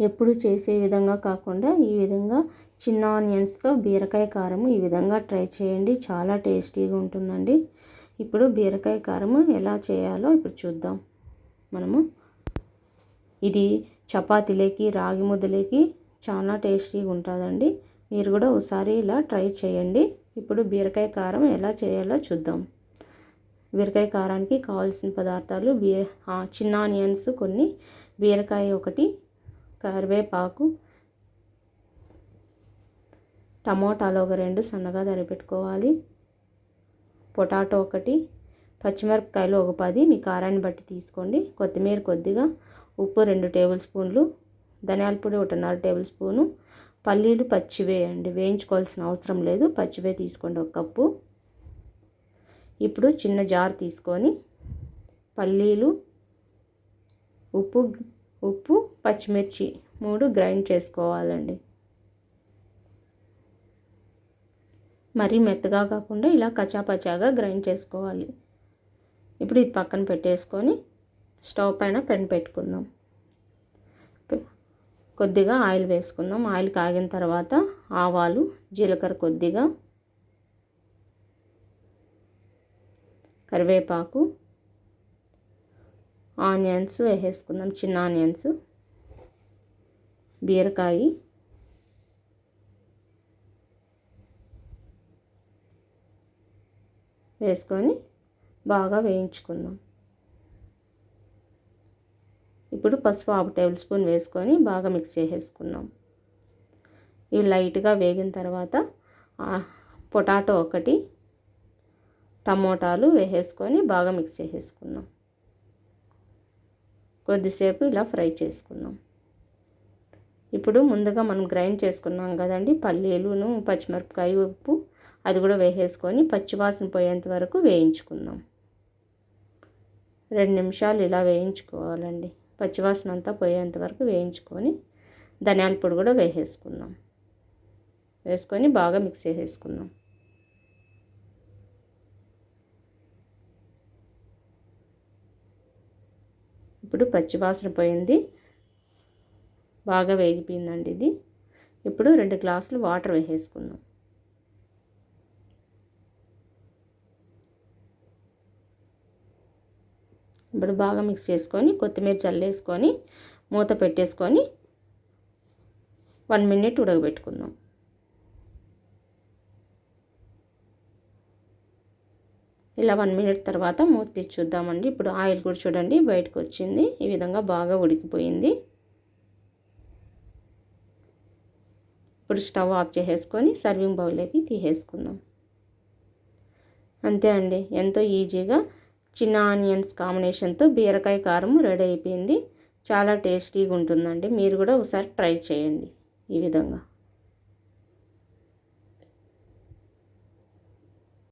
ఎప్పుడు చేసే విధంగా కాకుండా ఈ విధంగా చిన్న ఆనియన్స్తో బీరకాయ కారం ఈ విధంగా ట్రై చేయండి. చాలా టేస్టీగా ఉంటుందండి. ఇప్పుడు బీరకాయ కారము ఎలా చేయాలో ఇప్పుడు చూద్దాం. మనము ఇది చపాతీలేకి రాగి ముద్దలేకి చాలా టేస్టీగా ఉంటుందండి. మీరు కూడా ఒకసారి ఇలా ట్రై చేయండి. ఇప్పుడు బీరకాయ కారం ఎలా చేయాలో చూద్దాం. బీరకాయ కారానికి కావాల్సిన పదార్థాలు బీ చిన్న ఆనియన్స్ కొన్ని బీరకాయ ఒకటి కరివేపాకు టమోటాలు ఒక రెండు సన్నగా తరిపెట్టుకోవాలి పొటాటో ఒకటి పచ్చిమిరపకాయలు ఒక పది మీ కారాన్ని బట్టి తీసుకోండి. కొత్తిమీర కొద్దిగా ఉప్పు రెండు టేబుల్ స్పూన్లు ధనియాల పొడి ఒకటిన్నర టేబుల్ స్పూను పల్లీలు పచ్చివే అండి వేయించుకోవాల్సిన అవసరం లేదు పచ్చివే తీసుకోండి ఒక కప్పు. ఇప్పుడు చిన్న జార్ తీసుకొని పల్లీలు ఉప్పు ఉప్పు పచ్చిమిర్చి మూడు గ్రైండ్ చేసుకోవాలండి. మరీ మెత్తగా కాకుండా ఇలా కచాపచాగా గ్రైండ్ చేసుకోవాలి. ఇప్పుడు ఇది పక్కన పెట్టేసుకొని స్టవ్ పైన పెన్ పెట్టుకుందాం. కొద్దిగా ఆయిల్ వేసుకుందాం. ఆయిల్ కాగిన తర్వాత ఆవాలు జీలకర్ర కొద్దిగా కరివేపాకు ఆనియన్స్ వేసేసుకుందాం. చిన్న ఆనియన్స్ బీరకాయ వేసుకొని బాగా వేయించుకుందాం. ఇప్పుడు పసుపు హాఫ్ టేబుల్ స్పూన్ వేసుకొని బాగా మిక్స్ చేసేసుకుందాం. ఇవి లైట్గా వేగిన తర్వాత పొటాటో ఒకటి టమోటాలు వేసేసుకొని బాగా మిక్స్ చేసేసుకుందాం. కొద్దిసేపు ఇలా ఫ్రై చేసుకుందాం. ఇప్పుడు ముందుగా మనం గ్రైండ్ చేసుకున్నాం కదండి పల్లీలును పచ్చిమిరపకాయ ఉప్పు అది కూడా వేసేసుకొని పచ్చివాసన పోయేంత వరకు వేయించుకుందాం. రెండు నిమిషాలు ఇలా వేయించుకోవాలండి. పచ్చివాసన అంతా పోయేంత వరకు వేయించుకొని ధనియాల పొడి కూడా వేసేసుకుందాం. వేసుకొని బాగా మిక్స్ చేసేసుకుందాం. ఇప్పుడు పచ్చివాసన పోయింది. బాగా వేగిపోయిందండి ఇది. ఇప్పుడు రెండు గ్లాసులు వాటర్ వేసేసుకుందాం. ఇప్పుడు బాగా మిక్స్ చేసుకొని కొత్తిమీర చల్లేసుకొని మూత పెట్టేసుకొని వన్ మినిట్ ఉడకబెట్టుకుందాం. ఇలా వన్ మినిట్ తర్వాత మూత తీసి చూద్దామండి. ఇప్పుడు ఆయిల్ కూడా చూడండి బయటకు వచ్చింది. ఈ విధంగా బాగా ఉడికిపోయింది. ఇప్పుడు స్టవ్ ఆఫ్ చేసేసుకొని సర్వింగ్ బౌల్లోకి తీసేసుకుందాం. అంతే అండి ఎంతో ఈజీగా చిన్న ఆనియన్స్ కాంబినేషన్తో బీరకాయ కారం రెడీ అయిపోయింది. చాలా టేస్టీగా ఉంటుందండి. మీరు కూడా ఒకసారి ట్రై చేయండి ఈ విధంగా.